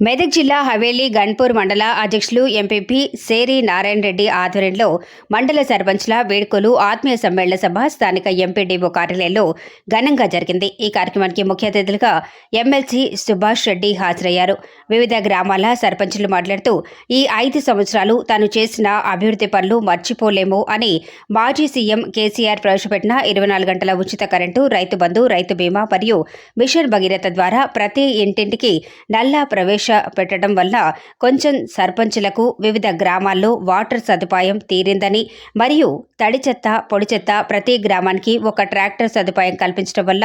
మెదక్ జిల్లా హవేలీ గన్పూర్ మండల అధ్యక్షులు ఎంపీపీ సేరి నారాయణ రెడ్డి ఆధ్వర్యంలో మండల సర్పంచ్ల వేడుకలు ఆత్మీయ సమ్మేళన సభ స్థానిక ఎంపీడీఓ కార్యాలయంలో ఘనంగా జరిగింది. ఈ కార్యక్రమానికి ముఖ్య అతిథులుగా ఎమ్మెల్సీ సుభాష్ రెడ్డి హాజరయ్యారు. వివిధ గ్రామాల సర్పంచులు మాట్లాడుతూ ఈ ఐదు సంవత్సరాలు తాను చేసిన అభివృద్ధి పనులు మర్చిపోలేము అని మాజీ సీఎం కేసీఆర్ ప్రవేశపెట్టిన ఇరవై నాలుగు గంటల ఉచిత కరెంటు రైతు బంధు రైతు బీమా మరియు మిషన్ భగీరథ ద్వారా ప్రతి ఇంటింటికి నల్లా ప్రవేశ పెట్టడం వల్ల కొంచెం సర్పంచులకు వివిధ గ్రామాల్లో వాటర్ సదుపాయం తీరిందని మరియు తడి చెత్త పొడి చెత్త ప్రతి గ్రామానికి ఒక ట్రాక్టర్ సదుపాయం కల్పించడం వల్ల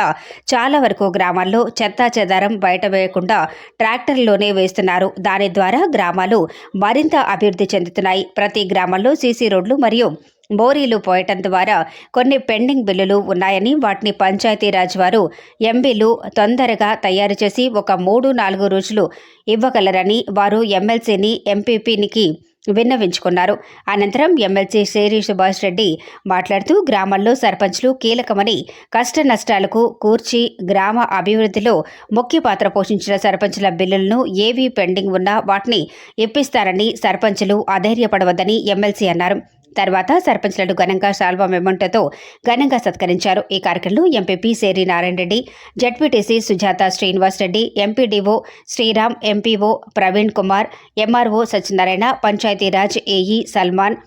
చాలా వరకు గ్రామాల్లో చెత్తా చెదారం బయట వేయకుండా ట్రాక్టర్లోనే వేస్తున్నారు. దాని ద్వారా గ్రామాలు మరింత అభివృద్ధి చెందుతున్నాయి. ప్రతి గ్రామాల్లో సీసీ రోడ్లు మరియు బోరీలు పోయటం ద్వారా కొన్ని పెండింగ్ బిల్లులు ఉన్నాయని వాటిని పంచాయతీరాజ్ వారు ఎంబీలు తొందరగా తయారు చేసి ఒక మూడు నాలుగు రోజులు ఇవ్వగలరని వారు ఎమ్మెల్సీని ఎంపీపీనికి విన్నవించుకున్నారు. అనంతరం ఎమ్మెల్సీ శేరి సుభాష్ రెడ్డి మాట్లాడుతూ గ్రామాల్లో సర్పంచ్లు కీలకమని కష్ట నష్టాలకు కూర్చి గ్రామ అభివృద్ధిలో ముఖ్య పాత్ర పోషించిన సర్పంచుల బిల్లులను ఏవి పెండింగ్ ఉన్నా వాటిని ఇప్పిస్తారని సర్పంచులు అధైర్యపడవద్దని ఎమ్మెల్సీ అన్నారు. తర్వాత సర్పంచ్లను ఘనంగా శాల్వా మెమంటోతో ఘనంగా సత్కరించారు. ఈ కార్యక్రమంలో MPP Seri Narayana Reddy ZPTC Sujatha Srinivas Reddy MPDO Sriram MPO Praveen Kumar MRO Satyanarayana Panchayati Raj AE Salman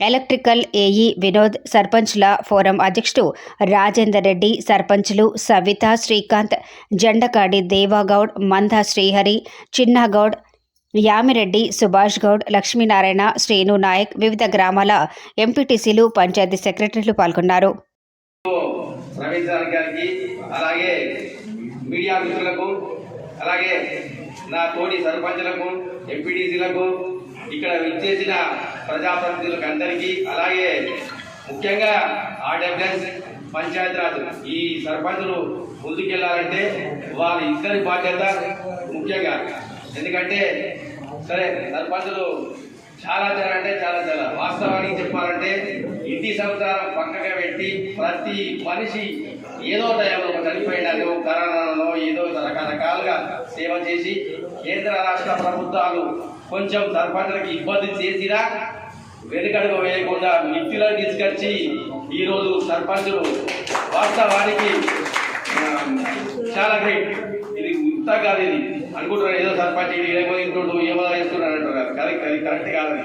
electrical AE Vinod సర్పంచ్ల ఫోరం అధ్యక్షుడు రాజేందర్ రెడ్డి సర్పంచ్లు సవిత శ్రీకాంత్ జెండకాడి దేవాగౌడ్ మంద శ్రీహరి చిన్నగౌడ్ యామిరెడ్డి సుభాష్ గౌడ్ లక్ష్మీనారాయణ శ్రీను నాయక్ వివిధ గ్రామాల ఎంపీటీసీలు పంచాయతీ సెక్రటరీలు పాల్గొన్నారు. అలాగే మీడియా మిత్రులకు అలాగే నా తోటి సర్పంచులకు ఎంపీటీసీలకు ఇక్కడ విచ్చేసిన ప్రజాప్రతినిధులకు అందరికీ అలాగే ముఖ్యంగా ఆర్డబ్ల్యూఎస్ పంచాయతీరాజ్ ఈ సర్పంచులు ముందుకెళ్ళాలంటే వాళ్ళ ఇద్దరి బాధ్యత ముఖ్యంగా ఎందుకంటే సరే సర్పంచులు చాలా చాలా అంటే చాలా చాలా వాస్తవానికి చెప్పాలంటే ఇంటి సంవత్సరం పక్కగా పెట్టి ప్రతి మనిషి ఏదో టైంలో ఒక కరోనాలో ఏదో రకరకాలుగా సేవ చేసి కేంద్ర రాష్ట్ర ప్రభుత్వాలు కొంచెం సర్పంచులకు ఇబ్బంది చేసినా వెనుకడుగు వేయకుండా మిత్తిలో తీసుకొచ్చి ఈరోజు సర్పంచులు వాస్తవానికి చాలా గ్రేట్ ఇంత కాదు ఇది అనుకుంటున్నారు ఏదో సర్పంచ్ ఏమో ఇంటుండు ఏమో వేస్తున్నాడు అంటారు కరెక్ట్ అది కరెక్ట్ కాదని.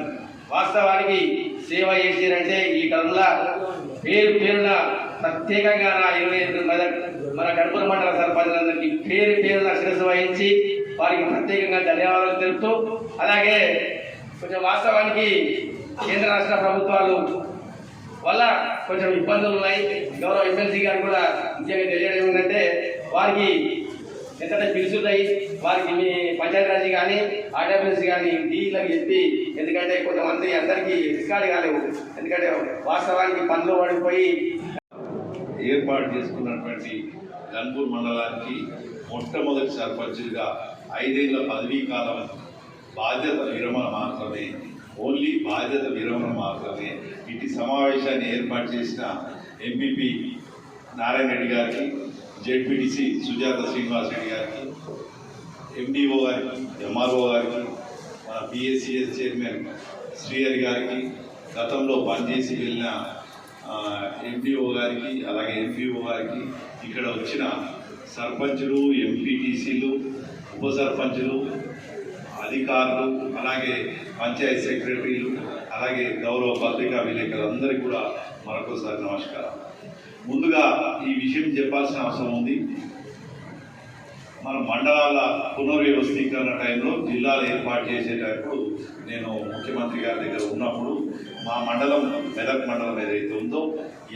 వాస్తవానికి సేవ చేసారంటే ఈ టర్మ్లా పేరు పేరున ప్రత్యేకంగా నా ఇరవై ఎనిమిది మన కడుపుల మండల సర్పంచులందరికీ పేరు పేరున శిరస్సు వహించి వారికి ప్రత్యేకంగా ధన్యవాదాలు తెలుపుతూ అలాగే కొంచెం వాస్తవానికి కేంద్ర రాష్ట్ర ప్రభుత్వాలు వల్ల కొంచెం ఇబ్బందులు ఉన్నాయి. గౌరవ ఎమ్మెల్సీ గారు కూడా ముఖ్యంగా తెలియడం ఏంటంటే వారికి ఎంత పిలుచున్నాయి వారికి మీ పంచాయతీరాజ్ కానీ ఆర్డబ్ల్యూఎస్ కానీ డీలకు చెప్పి ఎందుకంటే కొంతమంది అందరికీ రికార్డు కాలేవు. ఎందుకంటే వాస్తవానికి పనులు పడిపోయి ఏర్పాటు చేసుకున్నటువంటి గన్పూర్ మండలానికి మొట్టమొదటి సర్పంచ్గా ఐదేళ్ళ పదవీ కాలం బాధ్యత విరమణ మాత్రమే ఓన్లీ బాధ్యత విరమణ మాత్రమే. ఇటు సమావేశాన్ని ఏర్పాటు చేసిన ఎంపీపీ నారాయణ రెడ్డి గారికి జెడ్పీటీసీ సుజాత శ్రీనివాస్ రెడ్డి గారికి ఎండిఓ గారికి ఎంఆర్ఓ గారికి మన బిఎస్సిఎస్ చైర్మన్ శ్రీహరి గారికి గతంలో పనిచేసి వెళ్ళిన ఎండిఓ గారికి అలాగే ఎంపీఓ గారికి ఇక్కడ వచ్చిన సర్పంచులు ఎంపీటీసీలు ఉప సర్పంచులు అధికారులు అలాగే పంచాయత్ సెక్రటరీలు అలాగే గౌరవ పత్రికా విలేకరులందరికీ కూడా మరొకసారి నమస్కారం. ముందుగా ఈ విషయం చెప్పాల్సిన అవసరం ఉంది. మన మండలాల పునర్వ్యవస్థీకరణ టైంలో జిల్లాలు ఏర్పాటు చేసేటప్పుడు నేను ముఖ్యమంత్రి గారి దగ్గర ఉన్నప్పుడు మా మండలం మెదక్ మండలం ఏదైతే ఉందో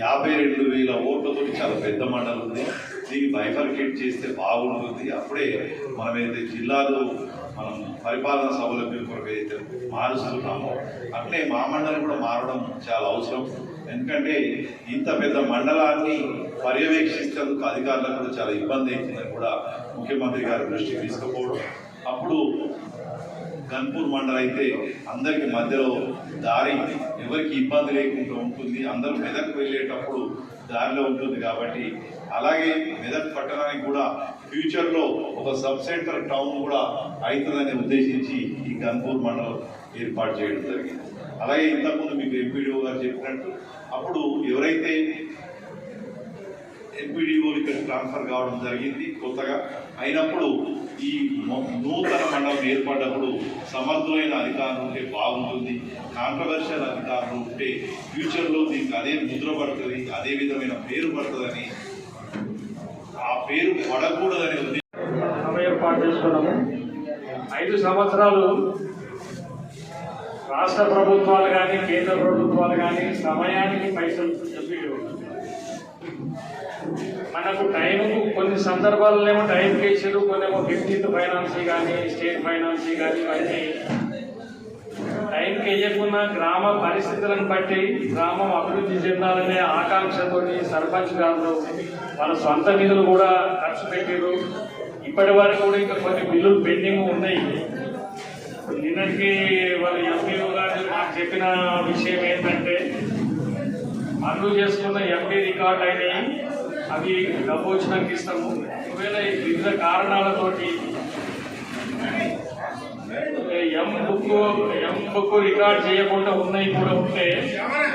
యాభై రెండు వేల ఓట్లతో చాలా పెద్ద మండలం ఉంది. దీన్ని బైఫర్కేట్ చేస్తే బాగుంటుంది. అప్పుడే మనం ఏదైతే జిల్లాలో మనం పరిపాలన సౌలభ్యం కొరకు ఏదైతే మారుస్తున్నామో అట్లే మా మండలం కూడా మారడం చాలా అవసరం. ఎందుకంటే ఇంత పెద్ద మండలాన్ని పర్యవేక్షించేందుకు అధికారులకు కూడా చాలా ఇబ్బంది అవుతుందని కూడా ముఖ్యమంత్రి గారి దృష్టికి తీసుకుపోవడం. అప్పుడు గన్పూర్ మండలం అయితే అందరికి మధ్యలో దారి ఎవరికి ఇబ్బంది లేకుండా ఉంటుంది. అందరూ మెదక్ వెళ్ళేటప్పుడు దారిలో ఉంటుంది కాబట్టి అలాగే మెదక్ పట్టణానికి కూడా ఫ్యూచర్లో ఒక సబ్ సెంటర్ టౌన్ కూడా అవుతుందని ఉద్దేశించి ఈ గన్పూర్ మండలం ఏర్పాటు చేయడం జరిగింది. అలాగే ఇంతకుముందు మీకు ఎంపీడీఓ గారు చెప్పినట్టు అప్పుడు ఎవరైతే ఎంపీడీఓ ఇక్కడ ట్రాన్స్ఫర్ కావడం జరిగింది. కొత్తగా అయినప్పుడు ఈ నూతన మండలం ఏర్పడ్డప్పుడు సమర్థమైన అధికారులు ఉంటే బాగుంటుంది. కాంట్రవర్షియల్ అధికారులు ఉంటే ఫ్యూచర్లో దీనికి అదే ముద్ర పడుతుంది అదే విధమైన పేరు పడుతుందని ఆ పేరు పడకూడదని ఉద్దేశం ఏర్పాటు చేసుకున్నాము. ఐదు సంవత్సరాలు రాష్ట్ర ప్రభుత్వాలు కానీ కేంద్ర ప్రభుత్వాలు కానీ సమయానికి పైసలు చెప్పి మనకు టైంకు కొన్ని సందర్భాల్లో ఏమో టైంకి కేసులు కొన్ని ఏమో ఫిఫ్టీన్త్ ఫైనాన్స్ కానీ స్టేట్ ఫైనాన్స్ కానీ ఇవన్నీ టైంకి వేయకున్న గ్రామ పరిస్థితులను బట్టి గ్రామం అభివృద్ధి చెందాలనే ఆకాంక్షతోని సర్పంచ్ గారు వాళ్ళ సొంత నిధులు కూడా ఖర్చు పెట్టారు ఇప్పటి వరకు కూడా ఇంకా కొన్ని బిల్లులు పెండింగ్ ఉన్నాయి. నిన్నటికి వాళ్ళ ఎంపీఓ గారు మాకు చెప్పిన విషయం ఏంటంటే మంజూరు చేసుకున్న ఎంపీ రికార్డు అయినాయి. అవి డబ్బు వచ్చినాక ఇస్తాము. ఒకవేళ వివిధ కారణాలతోటి M book M book record చేయకుండా ఉన్నాయి కూడా ఉంటే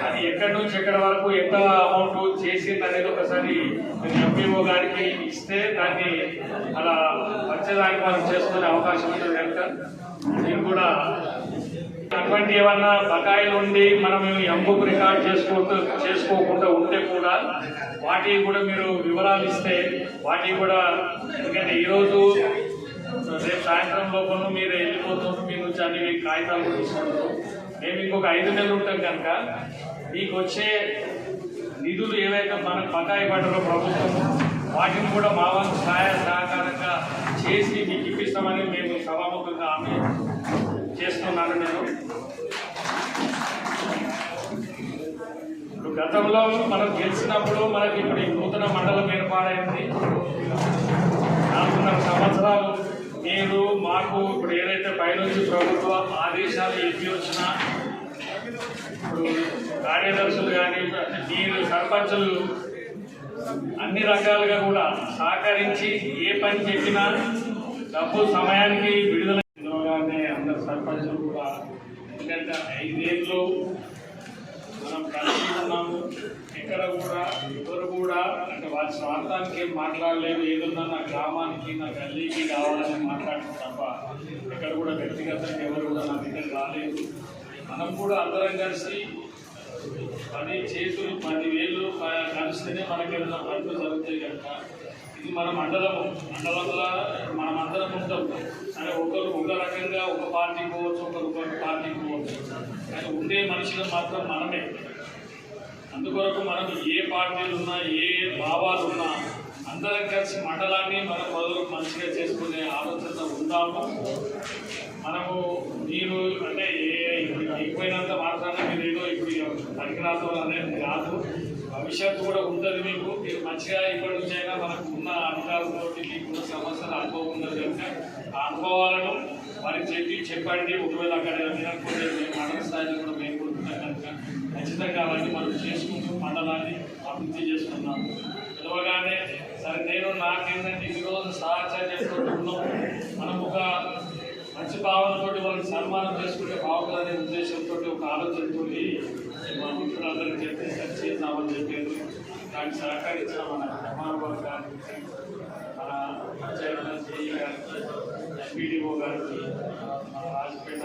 అది ఎక్కడి నుంచి ఎక్కడి వరకు ఎంత అమౌంట్ చేసింది అనేది ఒకసారి ఎంపీఓ గారికి ఇస్తే దాన్ని అలా వచ్చేదానికి మనం చేసుకునే అవకాశం ఉంటుంది కనుక నేను కూడా అటువంటి ఏమన్నా బకాయిలు ఉండి మనం ఎంబుక్ రికార్డ్ చేసుకో చేసుకోకుండా ఉంటే కూడా వాటికి కూడా మీరు వివరాలు ఇస్తే వాటికి కూడా ఎందుకంటే ఈరోజు రేపు సాయంత్రం లోపల మీరు వెళ్ళిపోతున్నారు మీ నుంచి అన్ని కాగితాలు కూడా తీసుకుంటారు. మేము ఇంకొక ఐదు నెలలు ఉంటాం కనుక మీకు వచ్చే నిధులు ఏవైతే మనకు బకాయి పడ్డారో ప్రభుత్వం వాటిని కూడా మా వంతు సహాయ సహకారంగా చేసి మీకు ఇప్పిస్తామని మేము సభాముఖంగా ఆమె చేస్తున్నాను నేను. ఇప్పుడు గతంలో మనం గెలిచినప్పుడు మనకి ఇప్పుడు ఈ నూతన మండలం ఏర్పాటైంది. నాలుగున్నర సంవత్సరాలు మీరు మాకు ఇప్పుడు ఏదైతే పైనుంచి ప్రభుత్వ ఆదేశాలు ఎత్తి వచ్చినా ఇప్పుడు కార్యదర్శులు కానీ మీరు సర్పంచులు అన్ని రకాలుగా కూడా సహకరించి ఏ పని చెప్పినా డబ్బు సమయానికి విడుదల పిలవగానే అందరు సర్పంచులు కూడా ఎందుకంటే ఐదేళ్ళు మనం కలిసి ఉన్నాము. ఎక్కడ కూడా ఎవరు కూడా అంటే వాళ్ళ స్వార్థానికి ఏం మాట్లాడలేదు. ఏదన్నా నా గ్రామానికి నా గల్లీకి కావాలని మాట్లాడటం తప్ప ఎక్కడ కూడా వ్యక్తిగతంగా ఎవరు కూడా నా దగ్గర రాలేదు. మనం కూడా అందరం కలిసి పది చేతులు పది వేలు కలిస్తేనే మనకి ఏదైనా పనులు జరుగుతాయి కనుక ఇది మన మండలము. మండలంలో మనమందరము అందరం ఉంటాం సరే ఒకరు ఒక రకంగా ఒక పార్టీ పోవచ్చు ఒక పార్టీ పోవచ్చు. కానీ ఉండే మనుషులు మాత్రం మనమే. అందుకొరకు మనం ఏ పార్టీలు ఉన్నా ఏ భావాలు ఉన్నా అందరం కలిసి మండలాన్ని మనం మొదలు మంచిగా చేసుకునే ఆలోచన ఉందాము. మనము మీరు అంటే ఏ అయిపోయినంత మాత్రాన మీరు ఏదో ఇప్పుడు పనికిరాదు అనేది కాదు. భవిష్యత్తు కూడా ఉంటుంది మీకు. మీరు మంచిగా ఇప్పటి నుంచి అయినా మనకు ఉన్న అధికారులతో మీకు ఉన్న సమస్యలు అనుభవం ఉన్నది కనుక ఆ అనుభవాలను వారికి చెప్పి చెప్పండి. ఒకవేళ అక్కడ వినకపోతే మేము మండల స్థాయిలో కూడా మేము కొడుతున్నాం కనుక ఖచ్చితంగా అలాంటి మనం చేసుకుంటూ మండలాన్ని అభివృద్ధి చేసుకున్నాము పిలవగానే సరే నేను నాకేంటంటే ఈ రోజు సహచర్యంతో ఉన్నాం. మనం ఒక మంచి భావనతో వాళ్ళని సన్మానం చేసుకుంటే బాగుందనే ఉద్దేశంతో ఒక ఆలోచనతో మా మిత్రులందరికీ చెప్పి సరి చేద్దామని చెప్పారు దానికి సహకరించిన మన కుమార్ మన పంచాయతీ జేఈ గారికి ఎంపీడీఓ గారికి మన రాజపేట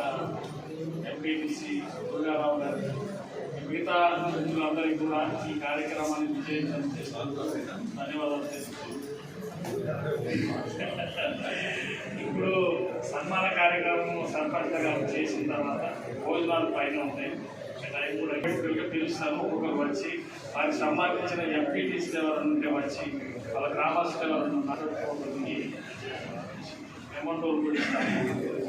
ఎంపీటీసీ దుర్గారావు గారికి మిగతా మిత్రులందరికీ కూడా ఈ కార్యక్రమాన్ని విజయవంతం చేసినందుకు ధన్యవాదాలు తెలుసుకుంటున్నాను ఇప్పుడు సన్మాన కార్యక్రమం సర్పంచ్ గారు చేసిన తర్వాత భోజనాలు పైన ఉంటాయి. టైం కూడా పిలుస్తాము. ఒక్కొక్కరు వచ్చి వారికి సంబంధించిన ఎంపీటీసీ ఎవరైనా ఉంటే వచ్చి వాళ్ళ గ్రామస్తులు ఎవరైనా ఉన్నారు అమౌంట్ కూడా ఇస్తాము